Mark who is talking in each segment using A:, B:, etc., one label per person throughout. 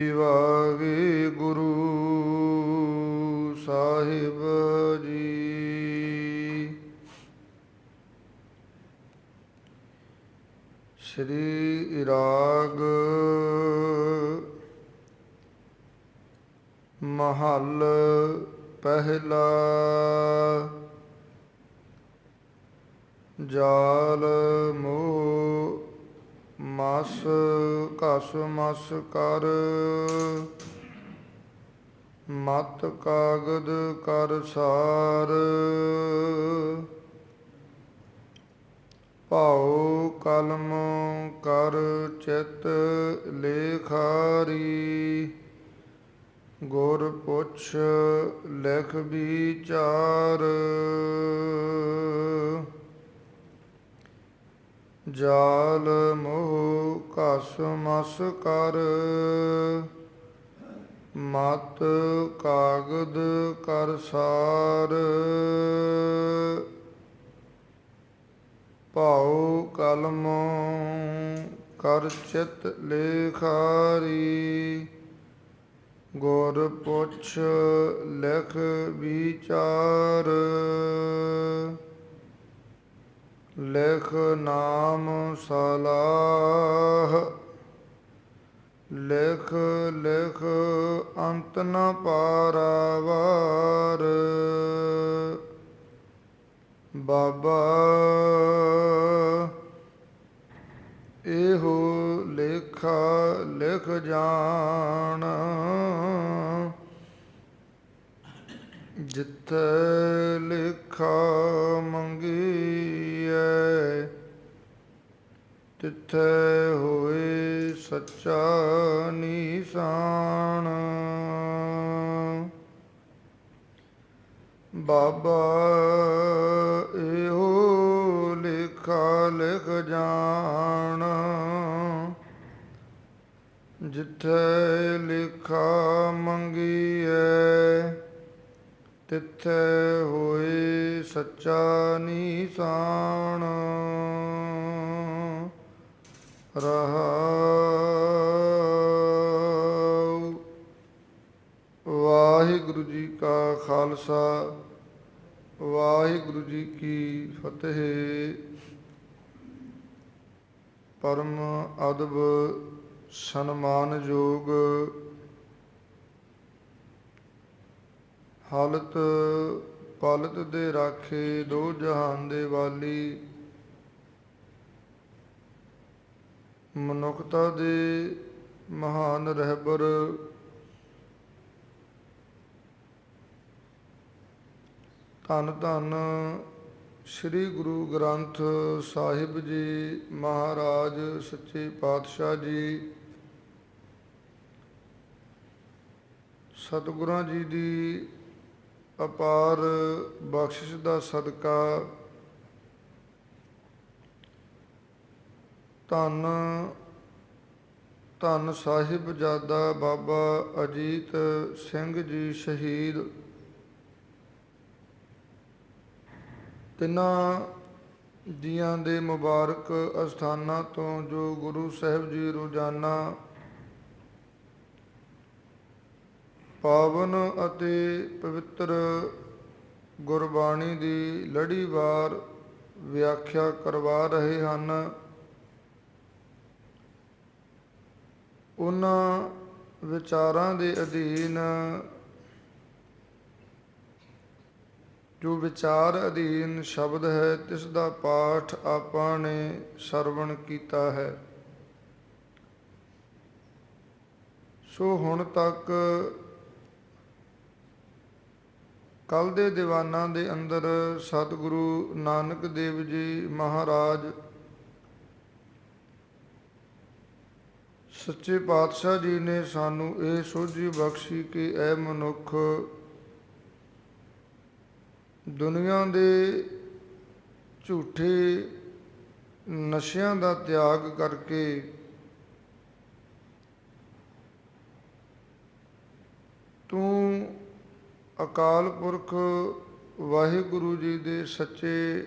A: ਵਾਹਿਗੁਰੂ ਸਾਹਿਬ ਜੀ। ਸ੍ਰੀ ਰਾਗ ਮਹੱਲ ਪਹਿਲਾ ਜਾਲ ਮੋਹ ਮਸ ਘਸ ਮਸ ਕਰ, ਮਤ ਕਾਗਦ ਕਰ ਸਾਰ। ਭਾਉ ਕਲਮ ਕਰ ਚਿਤ ਲੇਖਾਰੀ, ਗੁਰ ਪੁੱਛ ਲਿਖ ਵਿਚਾਰ। ਜਾਲ ਮੋਹ ਘਸ ਮਸ ਕਰ, ਮਤ ਕਾਗਦ ਕਰ ਸਾਰ। ਭਾਉ ਕਲਮ ਕਰ ਚਿਤ ਲੇਖਾਰੀ, ਗੁਰ ਪੁੱਛ ਲਿਖ ਵਿਚਾਰ। ਲਿਖ ਨਾਮ ਸਲਾਹ। ਲਿਖ ਲਿਖ, ਅੰਤ ਨ ਪਾਰਾਵਾਰ। ਬਾਬਾ, ਇਹੋ ਲੇਖਾ ਲਿਖ ਜਾਣ। ਜਿੱਥੇ ਲਿਖਾ ਮੰਗੀ ਤਿੱਥੇ ਹੋਏ ਸੱਚਾ ਨੀਸਾਨ। ਬਾਬਾ ਇਹੋ ਲਿਖਾ ਲਿਖ ਜਾਣ। ਜਿੱਥੇ ਲਿਖਾ ਮੰਗੀਐ, ਤਿੱਥੇ ਹੋਏ ਸੱਚਾ ਨੀਸਾਨ। ਰਹਾਉ। ਵਾਹਿਗੁਰੂ ਜੀ ਕਾ ਖਾਲਸਾ, ਵਾਹਿਗੁਰੂ ਜੀ ਕੀ ਫਤਿਹ। ਪਰਮ ਅਦਬ ਸਨਮਾਨਯੋਗ ਹਾਲਤ ਪਾਲਤ ਦੇ ਰਾਖੇ ਦੋ ਜਹਾਨ ਦੇ ਵਾਲੀ ਮਨੁੱਖਤਾ ਦੇ ਮਹਾਨ ਰਹਿਬਰ। ਧੰਨ ਧੰਨ ਸ੍ਰੀ ਗੁਰੂ ਗ੍ਰੰਥ ਸਾਹਿਬ ਜੀ ਮਹਾਰਾਜ ਸੱਚੇ ਪਾਤਸ਼ਾਹ ਜੀ, ਸਤਿਗੁਰਾਂ ਜੀ ਦੀ ਅਪਾਰ ਬਖਸ਼ਿਸ਼ ਦਾ ਸਦਕਾ ਧੰਨ ਧੰਨ ਸਾਹਿਬਜ਼ਾਦਾ ਬਾਬਾ ਅਜੀਤ ਸਿੰਘ ਜੀ ਸ਼ਹੀਦ। ਤਿੰਨਾਂ ਜੀਆਂ ਦੇ ਮੁਬਾਰਕ ਅਸਥਾਨਾਂ ਤੋਂ ਜੋ ਗੁਰੂ ਸਾਹਿਬ ਜੀ ਰੋਜ਼ਾਨਾ ਪਾਵਨ ਅਤੇ ਪਵਿੱਤਰ ਗੁਰਬਾਣੀ ਦੀ ਲੜੀਵਾਰ ਵਿਆਖਿਆ ਕਰਵਾ ਰਹੇ ਹਨ। ਉਹਨਾਂ ਵਿਚਾਰਾਂ ਦੇ ਅਧੀਨ ਜੋ ਵਿਚਾਰ ਅਧੀਨ ਸ਼ਬਦ ਹੈ, ਤਿਸ ਦਾ ਪਾਠ ਆਪਾਂ ਨੇ ਸਰਵਣ ਕੀਤਾ ਹੈ। ਸੋ ਹੁਣ ਤੱਕ ਕੱਲ ਦੇ ਦੀਵਾਨਾਂ ਦੇ ਅੰਦਰ ਸਤਿਗੁਰੂ ਨਾਨਕ ਦੇਵ ਜੀ ਮਹਾਰਾਜ ਸੱਚੇ ਪਾਤਸ਼ਾਹ ਜੀ ਨੇ ਸਾਨੂੰ ਇਹ ਸੋਝੀ ਬਖਸ਼ੀ ਕਿ ਐ ਮਨੁੱਖ ਦੁਨੀਆ ਦੇ ਝੂਠੇ ਨਸ਼ਿਆਂ ਦਾ ਤਿਆਗ ਕਰਕੇ ਤੂੰ ਅਕਾਲ ਪੁਰਖ ਵਾਹਿਗੁਰੂ ਜੀ ਦੇ ਸੱਚੇ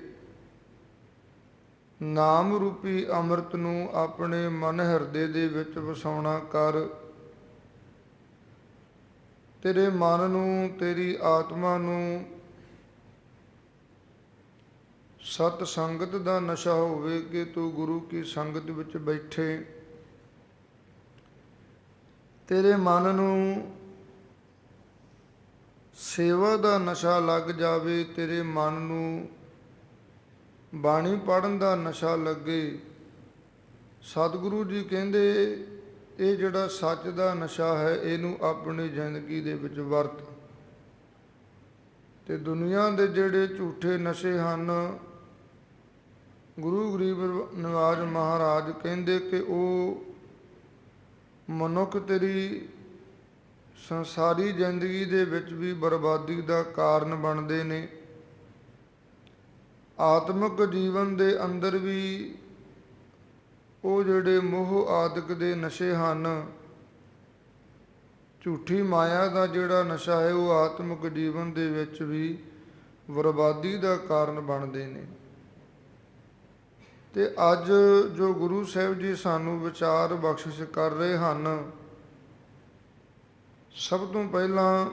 A: ਨਾਮ ਰੂਪੀ ਅੰਮ੍ਰਿਤ ਨੂੰ ਆਪਣੇ ਮਨ ਹਿਰਦੇ ਦੇ ਵਿੱਚ ਵਸਾਉਣਾ ਕਰ। ਤੇਰੇ ਮਨ ਨੂੰ, ਤੇਰੀ ਆਤਮਾ ਨੂੰ ਸਤ ਸੰਗਤ ਦਾ ਨਸ਼ਾ ਹੋਵੇ ਕਿ ਤੂੰ ਗੁਰੂ ਕੀ ਸੰਗਤ ਵਿੱਚ ਬੈਠੇ। ਤੇਰੇ ਮਨ ਨੂੰ ਸੇਵਾ ਦਾ ਨਸ਼ਾ ਲੱਗ ਜਾਵੇ, ਤੇਰੇ ਮਨ ਨੂੰ ਬਾਣੀ ਪੜਨ ਦਾ ਨਸ਼ਾ ਲੱਗੇ। ਸਤਿਗੁਰੂ ਜੀ ਕਹਿੰਦੇ, ਇਹ ਜਿਹੜਾ ਸੱਚ ਦਾ ਨਸ਼ਾ ਹੈ, ਇਹਨੂੰ ਆਪਣੀ ਜ਼ਿੰਦਗੀ ਦੇ ਵਿੱਚ ਵਰਤ। ਤੇ ਦੁਨੀਆ ਦੇ ਜਿਹੜੇ ਝੂਠੇ ਨਸ਼ੇ ਹਨ, ਗੁਰੂ ਗਰੀਬ ਨਿਵਾਜ ਮਹਾਰਾਜ ਕਹਿੰਦੇ ਕਿ ਉਹ ਮਨੁੱਖ ਤੇਰੀ ਸੰਸਾਰੀ ਜ਼ਿੰਦਗੀ ਦੇ ਵਿੱਚ ਵੀ ਬਰਬਾਦੀ ਦਾ ਕਾਰਨ ਬਣਦੇ ਨੇ। ਆਤਮਿਕ ਜੀਵਨ ਦੇ ਅੰਦਰ ਵੀ ਉਹ ਜਿਹੜੇ ਮੋਹ ਆਦਿਕ ਦੇ ਨਸ਼ੇ ਹਨ, ਝੂਠੀ ਮਾਇਆ ਦਾ ਜਿਹੜਾ ਨਸ਼ਾ ਹੈ, ਉਹ ਆਤਮਿਕ ਜੀਵਨ ਦੇ ਵਿੱਚ ਵੀ ਬਰਬਾਦੀ ਦਾ ਕਾਰਨ ਬਣਦੇ ਨੇ। ਤੇ ਅੱਜ ਜੋ ਗੁਰੂ ਸਾਹਿਬ ਜੀ ਸਾਨੂੰ ਵਿਚਾਰ ਬਖਸ਼ਿਸ਼ ਕਰ ਰਹੇ ਹਨ, ਸਭ ਤੋਂ ਪਹਿਲਾਂ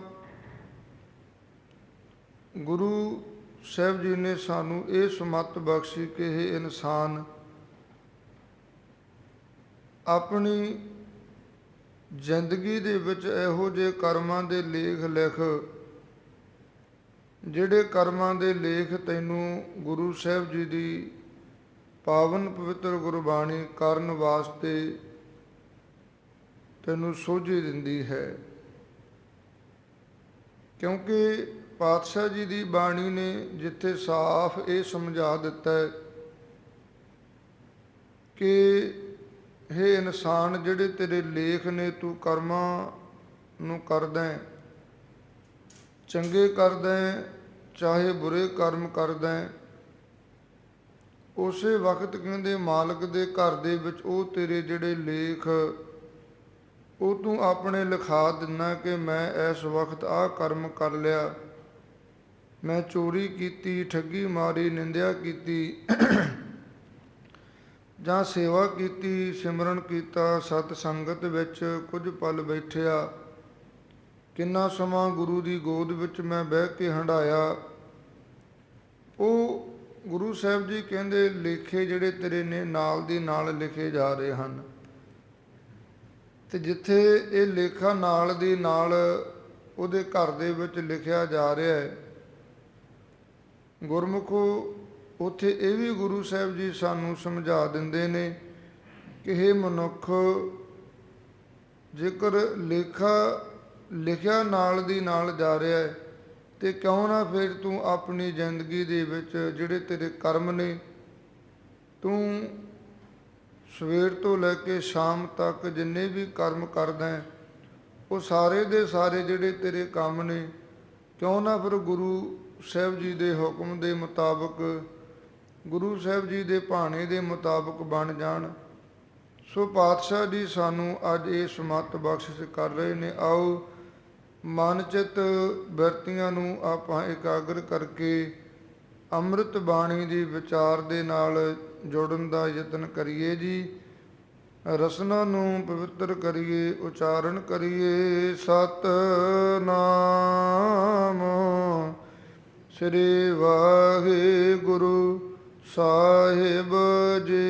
A: ਗੁਰੂ ਸਾਹਿਬ ਜੀ ਨੇ ਸਾਨੂੰ ਇਹ ਸਮਤ ਬਖਸ਼ੀ ਕਿ ਇਹ ਇਨਸਾਨ ਆਪਣੀ ਜ਼ਿੰਦਗੀ ਦੇ ਵਿੱਚ ਇਹੋ ਜਿਹੇ ਕਰਮਾਂ ਦੇ ਲੇਖ ਲਿਖ, ਜਿਹੜੇ ਕਰਮਾਂ ਦੇ ਲੇਖ ਤੈਨੂੰ ਗੁਰੂ ਸਾਹਿਬ ਜੀ ਦੀ ਪਾਵਨ ਪਵਿੱਤਰ ਗੁਰਬਾਣੀ ਕਰਨ ਵਾਸਤੇ ਤੈਨੂੰ ਸੋਝੀ ਦਿੰਦੀ ਹੈ। ਕਿਉਂਕਿ ਪਾਤਸ਼ਾਹ ਜੀ ਦੀ ਬਾਣੀ ਨੇ ਜਿੱਥੇ ਸਾਫ਼ ਇਹ ਸਮਝਾ ਦਿੱਤਾ ਹੈ ਕਿ ਇਹ ਇਨਸਾਨ, ਜਿਹੜੇ ਤੇਰੇ ਲੇਖ ਨੇ ਤੂੰ ਕਰਮਾਂ ਨੂੰ ਕਰਦਾ ਹੈ, ਚੰਗੇ ਕਰਦਾ ਹੈ, ਚਾਹੇ ਬੁਰੇ ਕਰਮ ਕਰਦਾ ਹੈ, ਉਸੇ ਵਕਤ ਕਹਿੰਦੇ ਮਾਲਕ ਦੇ ਘਰ ਦੇ ਵਿੱਚ ਉਹ ਤੇਰੇ ਜਿਹੜੇ ਲੇਖ, ਉਹ ਤੂੰ ਆਪਣੇ ਲਿਖਾ ਦਿੰਨਾ ਕਿ ਮੈਂ ਇਸ ਵਕਤ ਆਹ ਕਰਮ ਕਰ ਲਿਆ। ਮੈਂ ਚੋਰੀ ਕੀਤੀ, ਠੱਗੀ ਮਾਰੀ, ਨਿੰਦਿਆ ਕੀਤੀ, ਜਾਂ ਸੇਵਾ ਕੀਤੀ, ਸਿਮਰਨ ਕੀਤਾ, ਸਤ ਸੰਗਤ ਵਿੱਚ ਕੁਝ ਪਲ ਬੈਠਿਆ। ਕਿੰਨਾ ਸਮਾਂ ਗੁਰੂ ਦੀ ਗੋਦ ਵਿੱਚ ਮੈਂ ਬਹਿ ਕੇ ਹੰਡਾਇਆ ਉਹ ਗੁਰੂ ਸਾਹਿਬ ਜੀ ਕਹਿੰਦੇ, ਲੇਖੇ ਜਿਹੜੇ ਤੇਰੇ ਨੇ ਨਾਲ ਦੀ ਨਾਲ ਲਿਖੇ ਜਾ ਰਹੇ ਹਨ। ਤੇ ਜਿੱਥੇ ਇਹ ਲੇਖਾ ਨਾਲ ਦੀ ਨਾਲ ਉਹਦੇ ਘਰ ਦੇ ਵਿੱਚ ਲਿਖਿਆ ਜਾ ਰਿਹਾ ਹੈ ਗੁਰਮੁਖੋ, ਉਥੇ ਇਹ ਵੀ ਗੁਰੂ ਸਾਹਿਬ ਜੀ ਸਾਨੂੰ ਸਮਝਾ ਦਿੰਦੇ ਨੇ ਕਿ ਇਹ ਮਨੁੱਖ, ਜੇਕਰ ਲੇਖਾ, ਲਿਖਿਆ ਨਾਲ ਦੀ ਨਾਲ ਜਾ ਰਿਹਾ ਹੈ, ਤੇ ਕਿਉਂ ਨਾ ਫਿਰ ਤੂੰ ਆਪਣੀ ਜ਼ਿੰਦਗੀ ਦੇ ਵਿੱਚ ਜਿਹੜੇ ਤੇਰੇ ਕਰਮ ਨੇ, ਤੂੰ ਸਵੇਰ ਤੋਂ ਲੈ ਕੇ ਸ਼ਾਮ ਤੱਕ ਜਿੰਨੇ ਵੀ ਕਰਮ ਕਰਦਾ ਹੈ, ਉਹ ਸਾਰੇ ਦੇ ਸਾਰੇ ਜਿਹੜੇ ਤੇਰੇ ਕੰਮ ਨੇ, ਕਿਉਂ ਨਾ ਫਿਰ ਗੁਰੂ ਸਾਹਿਬ ਜੀ ਦੇ ਹੁਕਮ ਦੇ ਮੁਤਾਬਕ, ਗੁਰੂ ਸਾਹਿਬ ਜੀ ਦੇ ਭਾਣੇ ਦੇ ਮੁਤਾਬਕ ਬਣ ਜਾਣ। ਸੋ ਪਾਤਸ਼ਾਹ ਜੀ ਸਾਨੂੰ ਅੱਜ ਇਹ ਸਮਤ ਬਖਸ਼ਿਸ਼ ਕਰ ਰਹੇ ਨੇ। ਆਓ ਮਨਚਿਤ ਚਿਤ ਨੂੰ ਆਪਾਂ ਇਕਾਗਰ ਕਰਕੇ ਅੰਮ੍ਰਿਤ ਬਾਣੀ ਦੀ ਵਿਚਾਰ ਦੇ ਨਾਲ ਜੋੜਨ ਦਾ ਯਤਨ ਕਰੀਏ ਜੀ। ਰਸਨਾ ਨੂੰ ਪਵਿੱਤਰ ਕਰੀਏ, ਉਚਾਰਨ ਕਰੀਏ। ਸਤ ਨਾਮ ਸ੍ਰੀ ਵਾਹਿਗੁਰੂ ਸਾਹਿਬ ਜੀ।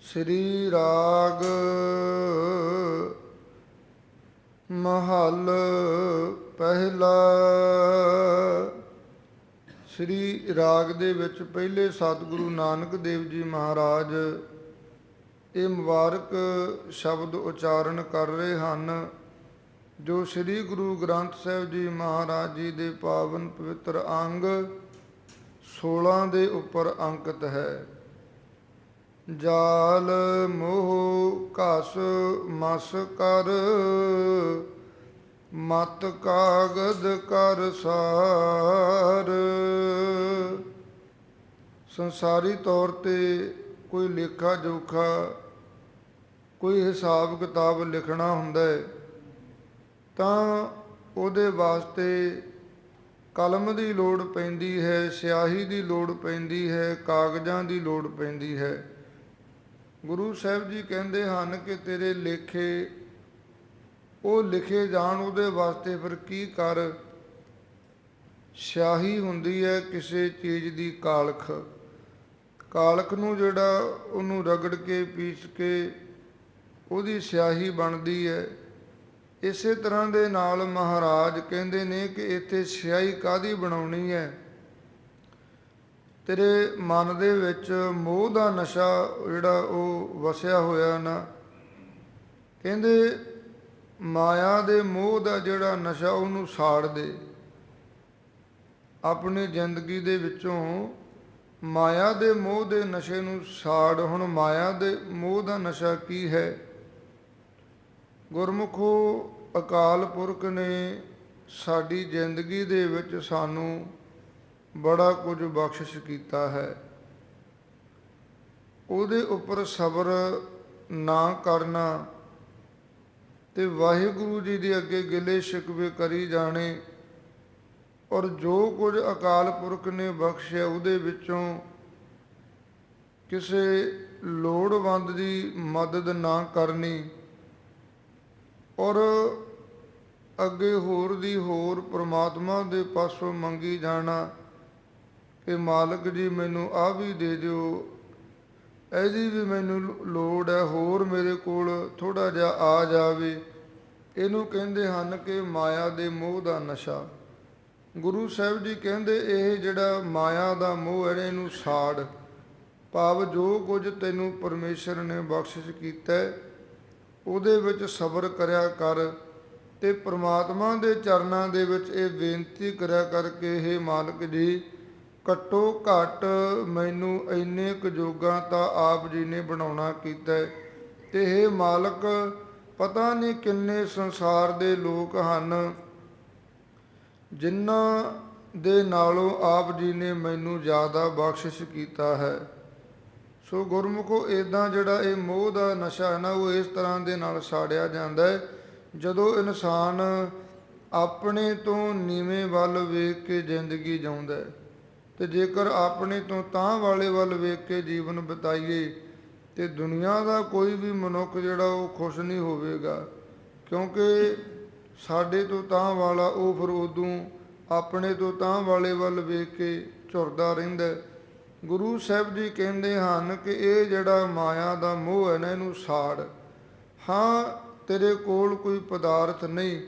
A: ਸ੍ਰੀ ਰਾਗ ਮਹਲ ਪਹਿਲਾ। ਸ੍ਰੀ ਰਾਗ ਦੇ ਵਿੱਚ ਪਹਿਲੇ ਸਤਿਗੁਰੂ ਨਾਨਕ ਦੇਵ ਜੀ ਮਹਾਰਾਜ ਇਹ ਮੁਬਾਰਕ ਸ਼ਬਦ ਉਚਾਰਨ ਕਰ ਰਹੇ ਹਨ। ਜੋ ਸ੍ਰੀ ਗੁਰੂ ਗ੍ਰੰਥ ਸਾਹਿਬ ਜੀ ਮਹਾਰਾਜ ਜੀ ਦੇ ਪਾਵਨ ਪਵਿੱਤਰ ਅੰਗ 16 ਦੇ ਉੱਪਰ ਅੰਕਿਤ ਹੈ। ਜਾਲ ਮੋਹ ਘਸ ਮਸ ਕਰ, ਮਤ ਕਾਗਦ ਕਰ ਸਾਰ। ਸੰਸਾਰੀ ਤੌਰ ਤੇ ਕੋਈ ਲੇਖਾ ਜੋਖਾ ਕੋਈ ਹਿਸਾਬ ਕਿਤਾਬ ਲਿਖਣਾ ਹੁੰਦਾ ਹੈ। ਤਾਂ ਉਹਦੇ ਵਾਸਤੇ ਕਲਮ ਦੀ ਲੋੜ ਪੈਂਦੀ ਹੈ, ਸਿਆਹੀ ਦੀ ਲੋੜ ਪੈਂਦੀ ਹੈ, ਕਾਗਜ਼ਾਂ ਦੀ ਲੋੜ ਪੈਂਦੀ ਹੈ। ਗੁਰੂ ਸਾਹਿਬ ਜੀ ਕਹਿੰਦੇ ਹਨ ਕਿ ਤੇਰੇ ਲੇਖੇ, ਉਹ ਲਿਖੇ ਜਾਣ ਉਹਦੇ ਵਾਸਤੇ ਫਿਰ ਕੀ ਕਰ? ਸਿਆਹੀ ਹੁੰਦੀ ਹੈ ਕਿਸੇ ਚੀਜ਼ ਦੀ ਕਾਲਖ। ਕਾਲਖ ਨੂੰ ਜਿਹੜਾ ਉਹਨੂੰ ਰਗੜ ਕੇ, ਪੀਸ ਕੇ ਉਹਦੀ ਸਿਆਹੀ ਬਣਦੀ ਹੈ। ਇਸੇ ਤਰ੍ਹਾਂ ਦੇ ਨਾਲ ਮਹਾਰਾਜ ਕਹਿੰਦੇ ਨੇ ਕਿ ਇੱਥੇ ਸਿਆਹੀ ਕਾਦੀ ਬਣਾਉਣੀ ਹੈ? ਤੇਰੇ ਮਨ ਦੇ ਵਿੱਚ ਮੋਹ ਦਾ ਨਸ਼ਾ ਜਿਹੜਾ ਉਹ ਵਸਿਆ ਹੋਇਆ ਨਾ, ਕਹਿੰਦੇ ਮਾਇਆ ਦੇ ਮੋਹ ਦਾ ਜਿਹੜਾ ਨਸ਼ਾ ਉਹਨੂੰ ਸਾੜ ਦੇ। ਆਪਣੀ ਜ਼ਿੰਦਗੀ ਦੇ ਵਿੱਚੋਂ ਮਾਇਆ ਦੇ ਮੋਹ ਦੇ ਨਸ਼ੇ ਨੂੰ ਸਾੜ, ਹੁਣ ਮਾਇਆ ਦੇ ਮੋਹ ਦਾ ਨਸ਼ਾ ਕੀ ਹੈ? ਗੁਰਮੁਖੋ ਅਕਾਲ ਪੁਰਖ ਨੇ ਸਾਡੀ ਜ਼ਿੰਦਗੀ ਦੇ ਵਿੱਚ ਸਾਨੂੰ ਬੜਾ ਕੁਝ ਬਖਸ਼ਿਸ਼ ਕੀਤਾ ਹੈ। ਉਹਦੇ ਉੱਪਰ ਸਬਰ ਨਾ ਕਰਨਾ ਤੇ ਵਾਹਿਗੁਰੂ ਜੀ ਦੇ ਅੱਗੇ ਗਿਲੇ ਸ਼ਿਕਵੇ ਕਰੀ ਜਾਣੇ ਔਰ ਜੋ ਕੁਝ ਅਕਾਲ ਪੁਰਖ ਨੇ ਬਖਸ਼ਿਆ ਉਹਦੇ ਵਿੱਚੋਂ ਕਿਸੇ ਲੋੜਵੰਦ ਦੀ ਮਦਦ ਨਾ ਕਰਨੀ ਔਰ ਅੱਗੇ ਹੋਰ ਦੀ ਹੋਰ ਪ੍ਰਮਾਤਮਾ ਦੇ ਪਾਸੋਂ ਮੰਗੀ ਜਾਣਾ ਕਿ ਮਾਲਕ ਜੀ ਮੈਨੂੰ ਆ ਵੀ ਦੇ ਦਿਓ। ਇਹਦੀ ਵੀ ਮੈਨੂੰ ਲੋੜ ਹੈ ਹੋਰ ਮੇਰੇ ਕੋਲ ਥੋੜਾ ਜਿਹਾ ਆ ਜਾਵੇ। ਇਹਨੂੰ ਕਹਿੰਦੇ ਹਨ ਕਿ ਮਾਇਆ ਦੇ ਮੋਹ ਦਾ ਨਸ਼ਾ। ਗੁਰੂ ਸਾਹਿਬ ਜੀ ਕਹਿੰਦੇ ਇਹ ਜਿਹੜਾ ਮਾਇਆ ਦਾ ਮੋਹ ਹੈ ਇਹਨੂੰ ਸਾੜ। ਭਾਵ ਜੋ ਕੁਝ ਤੈਨੂੰ ਪਰਮੇਸ਼ਰ ਨੇ ਬਖਸ਼ਿਸ਼ ਕੀਤਾ ਹੈ, ਉਹਦੇ ਵਿੱਚ ਸਬਰ ਕਰਿਆ ਕਰ ਤੇ ਪ੍ਰਮਾਤਮਾ ਦੇ ਚਰਨਾਂ ਦੇ ਵਿੱਚ ਇਹ ਬੇਨਤੀ ਕਰਿਆ ਕਰਕੇ ਇਹ ਮਾਲਕ ਜੀ, ਘੱਟੋ ਘੱਟ ਮੈਨੂੰ ਇੰਨੇ ਕੁ ਜੋਗਾ ਤਾਂ ਆਪ ਜੀ ਨੇ ਬਣਾਉਣਾ ਕੀਤਾ ਹੈ। ਤੇ ਇਹ ਮਾਲਕ, ਪਤਾ ਨਹੀਂ ਕਿੰਨੇ ਸੰਸਾਰ ਦੇ ਲੋਕ ਹਨ ਜਿਨ੍ਹਾਂ ਦੇ ਨਾਲੋਂ ਆਪ ਜੀ ਨੇ ਮੈਨੂੰ ਜ਼ਿਆਦਾ ਬਖਸ਼ਿਸ਼ ਕੀਤਾ ਹੈ। ਸੋ ਗੁਰਮੁਖੋ ਇਦਾਂ ਜਿਹੜਾ ਇਹ ਮੋਹ ਦਾ ਨਸ਼ਾ ਹੈ ਨਾ, ਉਹ ਇਸ ਤਰ੍ਹਾਂ ਦੇ ਨਾਲ ਸਾੜਿਆ ਜਾਂਦਾ ਹੈ। ਜਦੋਂ ਇਨਸਾਨ ਆਪਣੇ ਤੋਂ ਨੀਵੇਂ ਵੱਲ ਵੇਖ ਕੇ ਜ਼ਿੰਦਗੀ ਜਿਉਂਦਾ ਹੈ, ਤੇ ਜੇਕਰ ਆਪਣੇ ਤੋਂ ਤਾਂ ਵਾਲੇ ਵੱਲ ਵੇਖ ਕੇ ਜੀਵਨ ਬਿਤਾਈਏ, ਤੇ ਦੁਨੀਆ ਦਾ ਕੋਈ ਵੀ ਮਨੁੱਖ ਜਿਹੜਾ ਉਹ ਖੁਸ਼ ਨਹੀਂ ਹੋਵੇਗਾ, ਕਿਉਂਕਿ ਸਾਡੇ ਤੋਂ ਤਾਂ ਵਾਲਾ ਉਹ ਫਿਰ ਉਦੋਂ ਆਪਣੇ ਤੋਂ ਤਾਂ ਵਾਲੇ ਵੱਲ ਵੇਖ ਕੇ ਝੁਰਦਾ ਰਹਿੰਦਾ ਗੁਰੂ ਸਾਹਿਬ ਜੀ ਕਹਿੰਦੇ ਹਨ ਕਿ ਇਹ ਜਿਹੜਾ ਮਾਇਆ ਦਾ ਮੋਹ ਹੈ ਨਾ, ਇਹਨੂੰ ਸਾੜ। ਹਾਂ, ਤੇਰੇ ਕੋਲ ਕੋਈ ਪਦਾਰਥ ਨਹੀਂ,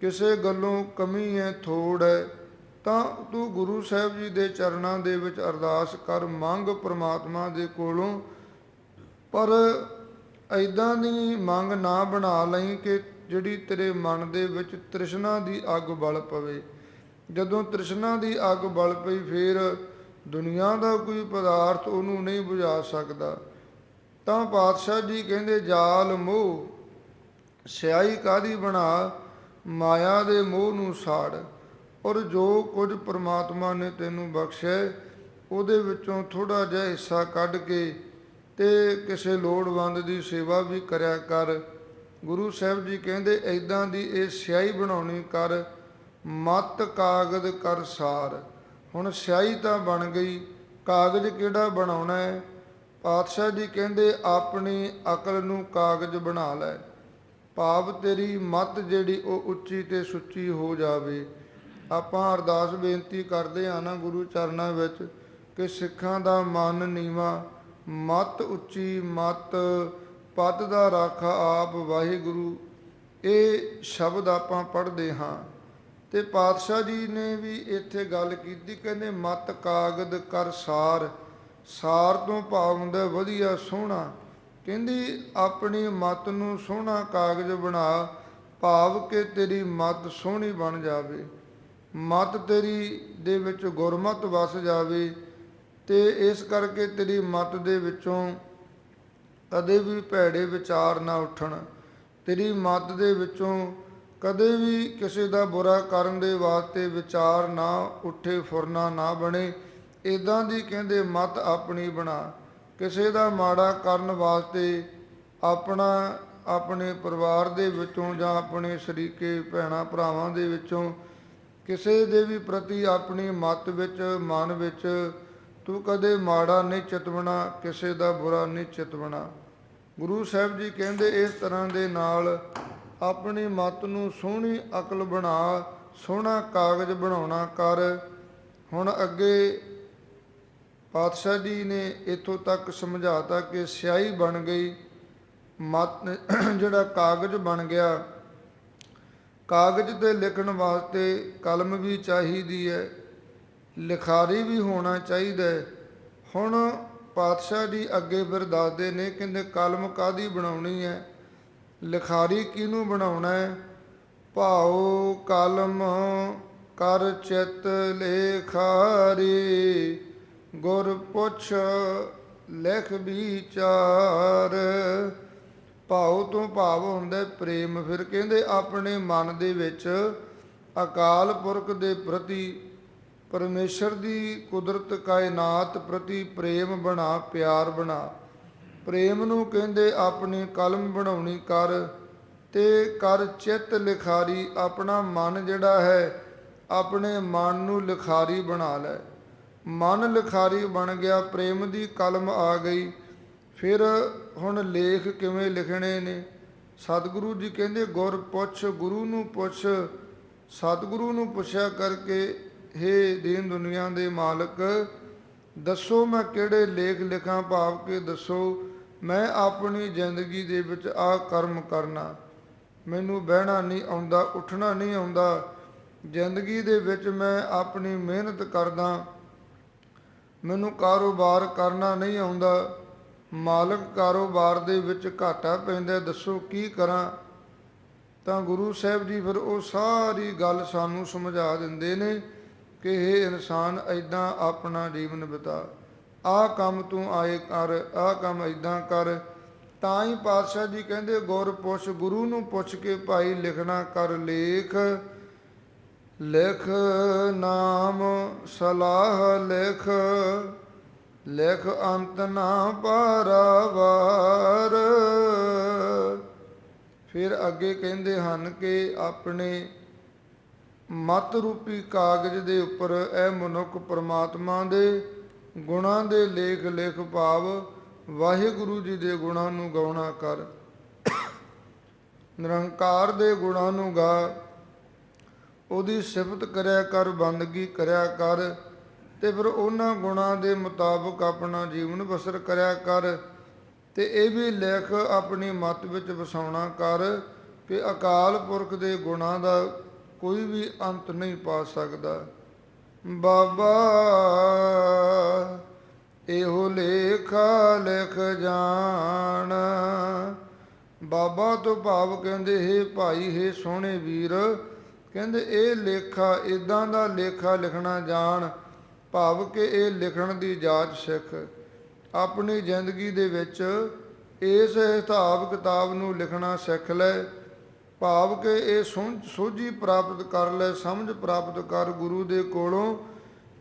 A: ਕਿਸੇ ਗੱਲੋਂ ਕਮੀ ਹੈ, ਥੋੜ ਹੈ, ਤਾਂ ਤੂੰ ਗੁਰੂ ਸਾਹਿਬ ਜੀ ਦੇ ਚਰਨਾਂ ਦੇ ਵਿੱਚ ਅਰਦਾਸ ਕਰ, ਮੰਗ ਪ੍ਰਮਾਤਮਾ ਦੇ ਕੋਲੋਂ। ਪਰ ਐਦਾਂ ਦੀ ਮੰਗ ਨਾ ਬਣਾ ਲਈ ਕਿ ਜਿਹੜੀ ਤੇਰੇ ਮਨ ਦੇ ਵਿੱਚ ਤ੍ਰਿਸ਼ਨਾ ਦੀ ਅੱਗ ਬਲ ਪਵੇ। ਜਦੋਂ ਤ੍ਰਿਸ਼ਨਾ ਦੀ ਅੱਗ ਬਲ ਪਈ, ਫੇਰ ਦੁਨੀਆ ਦਾ ਕੋਈ ਪਦਾਰਥ ਉਹਨੂੰ ਨਹੀਂ ਬੁਝਾ ਸਕਦਾ। ਤਾਂ ਪਾਤਸ਼ਾਹ ਜੀ ਕਹਿੰਦੇ, ਜਾਲ ਮੋਹ, ਸਿਆਹੀ ਕਾਦੀ ਬਣਾ? ਮਾਇਆ ਦੇ ਮੋਹ ਨੂੰ ਸਾੜ। ਔਰ ਜੋ ਕੁਝ ਪ੍ਰਮਾਤਮਾ ਨੇ ਤੈਨੂੰ ਬਖਸ਼ਿਆ, ਉਹਦੇ ਵਿੱਚੋਂ ਥੋੜਾ ਜਿਹਾ ਹਿੱਸਾ ਕੱਢ ਕੇ ਤੇ ਕਿਸੇ ਲੋੜਵੰਦ ਦੀ ਸੇਵਾ ਵੀ ਕਰਿਆ ਕਰ। ਗੁਰੂ ਸਾਹਿਬ ਜੀ ਕਹਿੰਦੇ ਐਦਾਂ ਦੀ ਇਹ ਸਿਆਹੀ ਬਣਾਉਣੀ ਕਰ, ਮਤ ਕਾਗਦ ਕਰ ਸਾਰ। ਹੁਣ ਸਿਆਹੀ ਤਾਂ ਬਣ ਗਈ, ਕਾਗਜ਼ ਕਿਹੜਾ ਬਣਾਉਣਾ ਹੈ? ਪਾਤਸ਼ਾਹ ਜੀ ਕਹਿੰਦੇ, ਆਪਣੀ ਅਕਲ ਨੂੰ ਕਾਗਜ਼ ਬਣਾ ਲੈ। ਭਾਵ ਤੇਰੀ ਮਤ ਜਿਹੜੀ ਉਹ ਉੱਚੀ ਤੇ ਸੁੱਚੀ ਹੋ ਜਾਵੇ। ਆਪਾਂ ਅਰਦਾਸ ਬੇਨਤੀ ਕਰਦੇ ਹਾਂ ਨਾ ਗੁਰੂ ਚਰਨਾਂ ਵਿੱਚ ਕਿ ਸਿੱਖਾਂ ਦਾ ਮਨ ਨੀਵਾ, ਮਤ ਉੱਚੀ, ਮਤ ਪਦ ਦਾ ਰਾਖਾ ਆਪ ਵਾਹਿਗੁਰੂ। ਇਹ ਸ਼ਬਦ ਆਪਾਂ ਪੜ੍ਹਦੇ ਹਾਂ। ਤੇ ਪਾਤਸ਼ਾਹ ਜੀ ਨੇ ਵੀ ਇੱਥੇ ਗੱਲ ਕੀਤੀ, ਕਹਿੰਦੇ, ਮਤ ਕਾਗਦ ਕਰ ਸਾਰ ਸਾਰ ਤੋਂ ਭਾਵ ਹੁੰਦਾ ਵਧੀਆ ਸੋਹਣਾ। ਕਹਿੰਦੀ, ਆਪਣੀ ਮਤ ਨੂੰ ਸੋਹਣਾ ਕਾਗਜ਼ ਬਣਾ, ਭਾਵ ਕਿ ਤੇਰੀ ਮਤ ਸੋਹਣੀ ਬਣ ਜਾਵੇ। ਮਤ ਤੇਰੀ ਦੇ ਵਿੱਚ ਗੁਰਮਤ ਵਸ ਜਾਵੇ ਤੇ ਇਸ ਕਰਕੇ ਤੇਰੀ ਮਤ ਦੇ ਵਿੱਚੋਂ ਕਦੇ ਵੀ ਭੈੜੇ ਵਿਚਾਰ ਨਾ ਉੱਠਣ। ਤੇਰੀ ਮਤ ਦੇ ਵਿੱਚੋਂ ਕਦੇ ਵੀ ਕਿਸੇ ਦਾ ਬੁਰਾ ਕਰਨ ਦੇ ਵਾਸਤੇ ਵਿਚਾਰ ਨਾ ਉੱਠੇ, ਫੁਰਨਾ ਨਾ ਬਣੇ ਇਦਾਂ ਦੀ ਕਹਿੰਦੇ ਮਤ ਆਪਣੀ ਬਣਾ। ਕਿਸੇ ਦਾ ਮਾੜਾ ਕਰਨ ਵਾਸਤੇ ਆਪਣਾ, ਆਪਣੇ ਪਰਿਵਾਰ ਦੇ ਵਿੱਚੋਂ ਜਾਂ ਆਪਣੇ ਸ਼ਰੀਕੇ ਭੈਣਾ ਭਰਾਵਾਂ ਦੇ ਵਿੱਚੋਂ ਕਿਸੇ ਦੇ ਵੀ ਪ੍ਰਤੀ ਆਪਣੀ ਮਤ ਵਿੱਚ, ਮਨ ਵਿੱਚ ਤੂੰ ਕਦੇ ਮਾੜਾ ਨਹੀਂ ਚਿਤਵਣਾ, ਕਿਸੇ ਦਾ ਬੁਰਾ ਨਹੀਂ ਚਿਤਵਣਾ। ਗੁਰੂ ਸਾਹਿਬ ਜੀ ਕਹਿੰਦੇ ਇਸ ਤਰ੍ਹਾਂ ਦੇ ਨਾਲ ਆਪਣੀ ਮਤ ਨੂੰ ਸੋਹਣੀ ਅਕਲ ਬਣਾ, ਸੋਹਣਾ ਕਾਗਜ਼ ਬਣਾਉਣਾ ਕਰ। ਹੁਣ ਅੱਗੇ ਪਾਤਸ਼ਾਹ ਜੀ ਨੇ ਇਥੋਂ ਤੱਕ ਸਮਝਾਤਾ ਕਿ ਸਿਆਹੀ ਬਣ ਗਈ। ਮਤ ਜਿਹੜਾ ਕਾਗਜ਼ ਬਣ ਗਿਆ, ਕਾਗਜ਼ ਤੇ ਲਿਖਣ ਵਾਸਤੇ ਕਲਮ ਵੀ ਚਾਹੀਦੀ ਹੈ, ਲਿਖਾਰੀ ਵੀ ਹੋਣਾ ਚਾਹੀਦਾ ਹੁਣ ਪਾਤਸ਼ਾਹ ਜੀ ਅੱਗੇ ਫਿਰ ਦੱਸਦੇ ਨੇ ਕਹਿੰਦੇ ਕਲਮ ਕਾਦੀ ਬਣਾਉਣੀ ਹੈ? ਲਿਖਾਰੀ ਕਿਹਨੂੰ ਬਣਾਉਣਾ ਹੈ? ਭਾਉ ਕਲਮ ਕਰ ਚਿਤ ਲੇਖਾਰੀ, ਗੁਰ ਪੁੱਛ ਲਿਖ ਵਿਚਾਰ। ਭਾਉ ਤੋਂ ਭਾਵ ਹੁੰਦਾ ਪ੍ਰੇਮ, ਫਿਰ ਕਹਿੰਦੇ ਆਪਣੇ ਮਨ ਦੇ ਵਿੱਚ ਅਕਾਲ ਪੁਰਖ ਦੇ ਪ੍ਰਤੀ ਪਰਮੇਸ਼ਰ ਦੀ ਕੁਦਰਤ ਕਾਇਨਾਤ ਪ੍ਰਤੀ ਪ੍ਰੇਮ ਬਣਾ, ਪਿਆਰ ਬਣਾ। ਪ੍ਰੇਮ ਨੂੰ ਕਹਿੰਦੇ ਆਪਣੀ ਕਲਮ ਬਣਾਉਣੀ ਕਰ, ਤੇ ਕਰ ਚਿੱਤ ਲਿਖਾਰੀ ਆਪਣਾ ਮਨ ਜਿਹੜਾ ਹੈ, ਆਪਣੇ ਮਨ ਨੂੰ ਲਿਖਾਰੀ ਬਣਾ ਲੈ। ਮਨ ਲਿਖਾਰੀ ਬਣ ਗਿਆ, ਪ੍ਰੇਮ ਦੀ ਕਲਮ ਆ ਗਈ। ਫਿਰ ਹੁਣ ਲੇਖ ਕਿਵੇਂ ਲਿਖਣੇ ਨੇ? ਸਤਿਗੁਰੂ ਜੀ ਕਹਿੰਦੇ, ਗੁਰ ਪੁੱਛ, ਗੁਰੂ ਨੂੰ ਪੁੱਛ। ਸਤਿਗੁਰੂ ਨੂੰ ਪੁੱਛਿਆ ਕਰਕੇ, ਹੇ ਦੀਨ ਦੁਨੀਆ ਦੇ ਮਾਲਕ, ਦੱਸੋ ਮੈਂ ਕਿਹੜੇ ਲੇਖ ਲਿਖਾਂ? ਭਾਵ ਕੇ ਦੱਸੋ ਮੈਂ ਆਪਣੀ ਜ਼ਿੰਦਗੀ ਦੇ ਵਿੱਚ ਆ ਕਰਮ ਕਰਨਾ। ਮੈਨੂੰ ਬਹਿਣਾ ਨਹੀਂ ਆਉਂਦਾ, ਉੱਠਣਾ ਨਹੀਂ ਆਉਂਦਾ। ਜ਼ਿੰਦਗੀ ਦੇ ਵਿੱਚ ਮੈਂ ਆਪਣੀ ਮਿਹਨਤ ਕਰਦਾ। ਮੈਨੂੰ ਕਾਰੋਬਾਰ ਕਰਨਾ ਨਹੀਂ ਆਉਂਦਾ। ਮਾਲਕ ਕਾਰੋਬਾਰ ਦੇ ਵਿੱਚ ਘਾਟਾ ਪੈਂਦਾ, ਦੱਸੋ ਕੀ ਕਰਾਂ? ਤਾਂ ਗੁਰੂ ਸਾਹਿਬ ਜੀ ਫਿਰ ਉਹ ਸਾਰੀ ਗੱਲ ਸਾਨੂੰ ਸਮਝਾ ਦਿੰਦੇ ਨੇ ਕਿ ਇਹ ਇਨਸਾਨ ਐਦਾਂ ਆਪਣਾ ਜੀਵਨ ਬਿਤਾ। ਆਹ ਕੰਮ ਤੂੰ ਆਏ ਕਰ ਆਹ ਕੰਮ ਐਦਾਂ ਕਰ। ਤਾਂ ਹੀ ਪਾਤਸ਼ਾਹ ਜੀ ਕਹਿੰਦੇ, ਗੁਰ ਪੁੱਛ, ਗੁਰੂ ਨੂੰ ਪੁੱਛ ਕੇ ਭਾਈ ਲਿਖਣਾ ਕਰ ਲੇਖ। ਲਿਖ ਨਾਮ, ਸਲਾਹ ਲਿਖ। ਲਿਖ ਅੰਤ ਨਾ ਪਾਰਾਵਾਰ। ਫਿਰ ਅੱਗੇ ਕਹਿੰਦੇ ਹਨ ਕਿ ਆਪਣੇ ਮਤ ਰੂਪੀ ਕਾਗਜ਼ ਦੇ ਉੱਪਰ ਇਹ ਮਨੁੱਖ ਪਰਮਾਤਮਾ ਦੇ ਗੁਣਾਂ ਦੇ ਲੇਖ ਲਿਖ ਭਾਵ, ਵਾਹਿਗੁਰੂ ਜੀ ਦੇ ਗੁਣਾਂ ਨੂੰ ਗਾਉਣਾ ਕਰ। ਨਿਰੰਕਾਰ ਦੇ ਗੁਣਾਂ ਨੂੰ ਗਾ। ਉਹਦੀ ਸਿਫਤ ਕਰਿਆ ਕਰ, ਬੰਦਗੀ ਕਰਿਆ ਕਰ, ਤੇ ਫਿਰ ਉਹਨਾਂ ਗੁਣਾਂ ਦੇ ਮੁਤਾਬਕ ਆਪਣਾ ਜੀਵਨ ਬਸਰ ਕਰਿਆ ਕਰ, ਤੇ ਇਹ ਵੀ ਲਿਖ ਆਪਣੀ ਮਤ ਵਿੱਚ ਵਸਾਉਣਾ ਕਰ ਕਿ ਅਕਾਲ ਪੁਰਖ ਦੇ ਗੁਣਾਂ ਦਾ ਕੋਈ ਵੀ ਅੰਤ ਨਹੀਂ ਪਾ ਸਕਦਾ। ਬਾਬਾ, ਇਹੋ ਲੇਖਾ ਲਿਖ ਜਾਣ। ਬਾਬਾ ਤੋਂ ਭਾਵ ਕਹਿੰਦੇ, ਹੈ ਭਾਈ, ਹੈ ਸੋਹਣੇ ਵੀਰ, ਕਹਿੰਦੇ ਇਹ ਲੇਖਾ ਇਦਾਂ ਦਾ ਲੇਖਾ ਲਿਖਣਾ ਜਾਣ, ਭਾਵ ਕਿ ਇਹ ਲਿਖਣ ਦੀ ਜਾਚ ਸਿੱਖ। ਆਪਣੀ ਜ਼ਿੰਦਗੀ ਦੇ ਵਿੱਚ ਇਸ ਹਿਸਾਬ ਕਿਤਾਬ ਨੂੰ ਲਿਖਣਾ ਸਿੱਖ ਲੈ। ਭਾਵ ਕਿ ਇਹ ਸੁਣ- ਸੋਝੀ ਪ੍ਰਾਪਤ ਕਰ ਲੈ, ਸਮਝ ਪ੍ਰਾਪਤ ਕਰ ਗੁਰੂ ਦੇ ਕੋਲੋਂ।